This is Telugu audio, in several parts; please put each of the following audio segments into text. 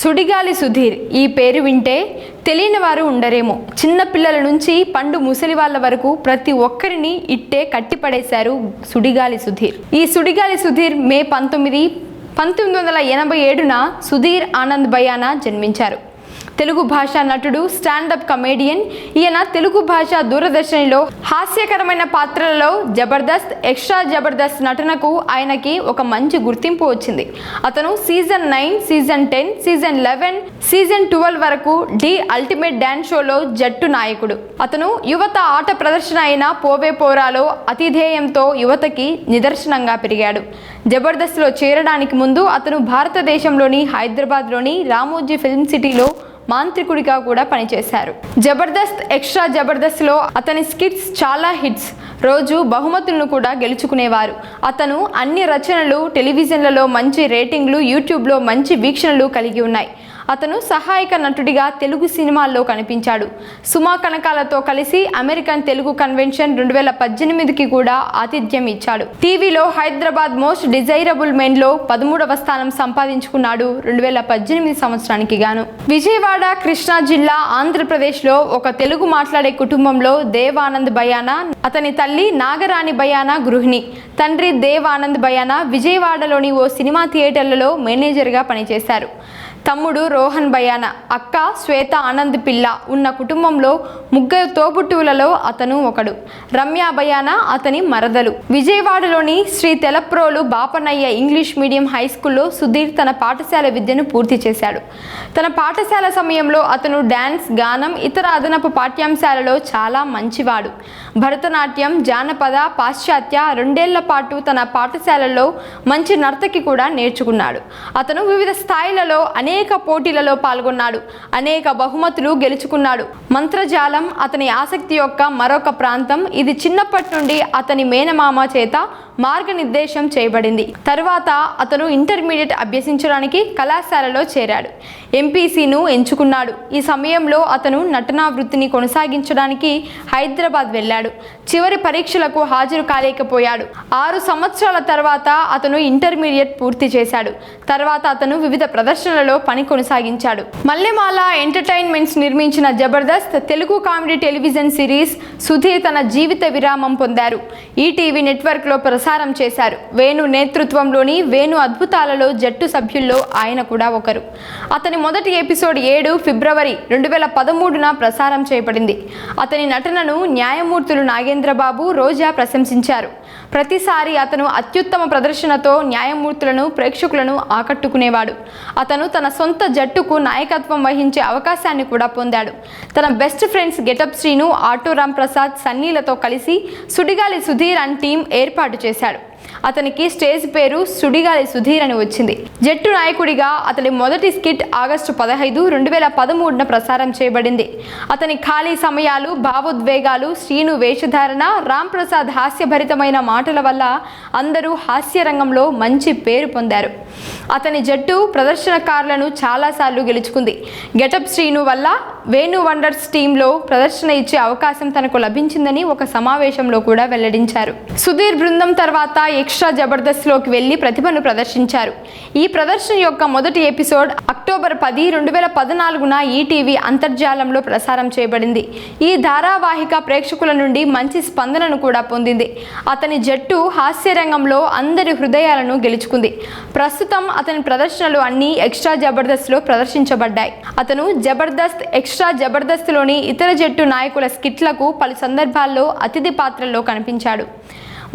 సుడిగాలి సుధీర్ ఈ పేరు వింటే తెలియని వారు ఉండరేమో చిన్నపిల్లల నుంచి పండు ముసలి వాళ్ళ వరకు ప్రతి ఒక్కరిని ఇట్టే కట్టిపడేశారు సుడిగాలి సుధీర్. ఈ సుడిగాలి సుధీర్ మే పంతొమ్మిది పంతొమ్మిది వందల ఎనభై ఏడున సుధీర్ ఆనంద్ భయాన జన్మించారు. తెలుగు భాష నటుడు స్టాండప్ కమేడియన్. ఈయన తెలుగు భాష దూరదర్శనిలో హాస్యకరమైన పాత్రలలో జబర్దస్త్ ఎక్స్ట్రా జబర్దస్త్ నటనకు ఆయనకి ఒక మంచి గుర్తింపు వచ్చింది. అతను season nine season ten season eleven season twelve వరకు డి అల్టిమేట్ డ్యాన్స్ షోలో జట్టు నాయకుడు. అతను యువత ఆట ప్రదర్శన అయిన పోవే పోరాలో అతిధేయంతో యువతకి నిదర్శనంగా పెరిగాడు. జబర్దస్త్లో చేరడానికి ముందు అతను భారతదేశంలోని హైదరాబాద్లోని రామోజీ ఫిల్మ్ సిటీలో మాంత్రికుడిగా కూడా పనిచేశారు. జబర్దస్త్ ఎక్స్ట్రా జబర్దస్త్లో అతని స్కిట్స్ చాలా హిట్స్. రోజు బహుమతులను కూడా గెలుచుకునేవారు. అతను అన్ని రచనలు టెలివిజన్లలో మంచి రేటింగ్లు యూట్యూబ్లో మంచి వీక్షణలు కలిగి ఉన్నాయి. అతను సహాయక నటుడిగా తెలుగు సినిమాల్లో కనిపించాడు. సుమా కనకాలతో కలిసి అమెరికన్ తెలుగు కన్వెన్షన్ రెండు వేల పద్దెనిమిదికి కూడా ఆతిథ్యం ఇచ్చాడు. టీవీలో హైదరాబాద్ మోస్ట్ డిజైరబుల్ మెన్లో పదమూడవ స్థానం సంపాదించుకున్నాడు రెండు వేల పద్దెనిమిది సంవత్సరానికి గాను. విజయవాడ కృష్ణా జిల్లా ఆంధ్రప్రదేశ్లో ఒక తెలుగు మాట్లాడే కుటుంబంలో దేవానంద్ బయానా అతని తల్లి నాగరాణి బయానా గృహిణి. తండ్రి దేవానంద్ బయానా విజయవాడలోని ఓ సినిమా థియేటర్లలో మేనేజర్గా పనిచేశారు. తమ్ముడు రోహన్ బయానా అక్క శ్వేత ఆనంద్ పిల్ల ఉన్న కుటుంబంలో ముగ్గురు తోబుట్టువులలో అతను ఒకడు. రమ్య బయానా అతని మరదలు. విజయవాడలోని Sri Telaprolu Bapanayya English medium high స్కూల్లో సుధీర్ తన పాఠశాల విద్యను పూర్తి చేశాడు. తన పాఠశాల సమయంలో అతను డ్యాన్స్ గానం ఇతర అదనపు పాఠ్యాంశాలలో చాలా మంచివాడు. భరతనాట్యం జానపద పాశ్చాత్య రెండేళ్ళ పాటు తన పాఠశాలలో మంచి నర్తకి కూడా నేర్చుకున్నాడు. అతను వివిధ స్థాయిలలో అనేక అనేక పోటీలలో పాల్గొన్నాడు. అనేక బహుమతులు గెలుచుకున్నాడు. మంత్రజాలం అతని ఆసక్తి యొక్క మరొక ప్రాంతం. ఇది చిన్నప్పటి నుండి అతని మేనమామ చేత మార్గనిర్దేశం చేయబడింది. తరువాత అతను ఇంటర్మీడియట్ అభ్యసించడానికి కళాశాలలో చేరాడు. ఎంపీసీను ఎంచుకున్నాడు. ఈ సమయంలో అతను నటనా వృత్తిని కొనసాగించడానికి హైదరాబాద్ వెళ్ళాడు. చివరి పరీక్షలకు హాజరు కాలేకపోయాడు. ఆరు సంవత్సరాల తర్వాత అతను ఇంటర్మీడియట్ పూర్తి చేశాడు. తర్వాత అతను వివిధ ప్రదర్శనలలో పని కొనసాగించాడు. మల్లెమాల ఎంటర్టైన్మెంట్స్ నిర్మించిన Jabardasth Telugu comedy television series Sudheer తన జీవిత విరామం పొందారు. ఈటీవీ నెట్వర్క్లో ప్రసారం చేశారు. వేణు నేతృత్వంలోని వేణు అద్భుతాలలో జట్టు సభ్యుల్లో ఆయన కూడా ఒకరు. అతని మొదటి ఎపిసోడ్ ఏడు ఫిబ్రవరి రెండు వేల పదమూడున ప్రసారం చేయబడింది. అతని నటనను న్యాయమూర్తులు నాగేంద్రబాబు రోజా ప్రశంసించారు. ప్రతిసారి అతను అత్యుత్తమ ప్రదర్శనతో న్యాయమూర్తులను ప్రేక్షకులను ఆకట్టుకునేవాడు. అతను తన సొంత జట్టుకు నాయకత్వం వహించే అవకాశాన్ని కూడా పొందాడు. తన best friends getup Srinu auto Ram Prasad సన్నీలతో కలిసి సుడిగాలి సుధీర్ అండ్ టీం ఏర్పాటు చేశాడు. అతనికి స్టేజ్ పేరు సుడిగాలి సుధీర్ అని వచ్చింది. జట్టు నాయకుడిగా అతని మొదటి స్కిట్ ఆగస్టు పదహైదు రెండు వేల పదమూడున ప్రసారం చేయబడింది. అతని ఖాళీ సమయాలు భావోద్వేగాలు శ్రీను వేషధారణ రామ్ ప్రసాద్ హాస్యభరితమైన మాటల వల్ల అందరూ హాస్య రంగంలో మంచి పేరు పొందారు. అతని జట్టు ప్రదర్శనకారులను చాలాసార్లు గెలుచుకుంది. గెటప్ శ్రీను వల్ల వేణు వండర్స్ టీంలో ప్రదర్శన ఇచ్చే అవకాశం తనకు లభించిందని ఒక సమావేశంలో కూడా వెల్లడించారు. సుధీర్ బృందం తర్వాత ఎక్స్ట్రా జబర్దస్త్లోకి వెళ్ళి ప్రతిభను ప్రదర్శించారు. ఈ ప్రదర్శన యొక్క మొదటి ఎపిసోడ్ అక్టోబర్ పది రెండు వేల పద్నాలుగున ఈటీవీ అంతర్జాలంలో ప్రసారం చేయబడింది. ఈ ధారావాహిక ప్రేక్షకుల నుండి మంచి స్పందనను కూడా పొందింది. అతని జట్టు హాస్య రంగంలో అందరి హృదయాలను గెలుచుకుంది. ప్రస్తుతం అతని ప్రదర్శనలు అన్నీ ఎక్స్ట్రా జబర్దస్త్లో ప్రదర్శించబడ్డాయి. అతను జబర్దస్త్ ఎక్స్ట్రా జబర్దస్త్లోని ఇతర జట్టు నాయకుల స్కిట్లకు పలు సందర్భాల్లో అతిథి పాత్రల్లో కనిపించాడు.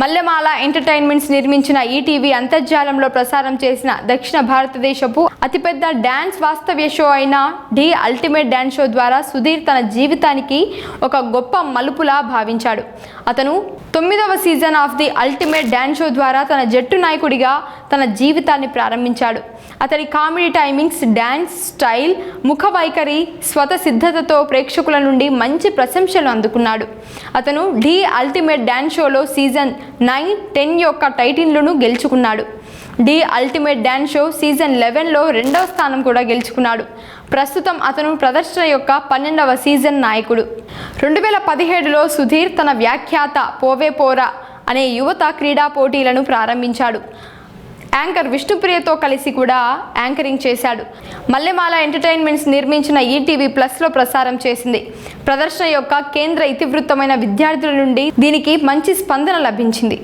మల్లెమాల ఎంటర్టైన్మెంట్స్ నిర్మించిన ఈటీవీ అంతర్జాలంలో ప్రసారం చేసిన దక్షిణ భారతదేశపు అతిపెద్ద డ్యాన్స్ వాస్తవ్య షో అయిన డి అల్టిమేట్ డ్యాన్స్ షో ద్వారా సుధీర్ తన జీవితానికి ఒక గొప్ప మలుపులా భావించాడు. అతను తొమ్మిదవ season of the ultimate dance show ద్వారా తన జట్టు నాయకుడిగా తన జీవితాన్ని ప్రారంభించాడు. అతడి కామెడీ టైమింగ్స్ డ్యాన్స్ స్టైల్ ముఖ వైఖరి స్వత సిద్ధతతో ప్రేక్షకుల నుండి మంచి ప్రశంసలు అందుకున్నాడు. అతను ఢీ అల్టిమేట్ డ్యాన్స్ షోలో సీజన్ నైన్ టెన్ యొక్క టైటిల్లను గెలుచుకున్నాడు. Dhee ultimate dance show season లెవెన్లో రెండవ స్థానం కూడా గెలుచుకున్నాడు. ప్రస్తుతం అతను ప్రదర్శన యొక్క పన్నెండవ సీజన్ నాయకుడు. రెండు వేల పదిహేడులో సుధీర్ తన వ్యాఖ్యాత పోవే పోరా అనే యువత క్రీడా పోటీలను ప్రారంభించాడు. యాంకర్ విష్ణుప్రియతో కలిసి కూడా యాంకరింగ్ చేశాడు. మల్లెమాల ఎంటర్టైన్మెంట్స్ నిర్మించిన ఈటీవీ ప్లస్లో ప్రసారం చేసింది. ప్రదర్శన యొక్క కేంద్ర ఇతివృత్తమైన విద్యార్థుల నుండి దీనికి మంచి స్పందన లభించింది.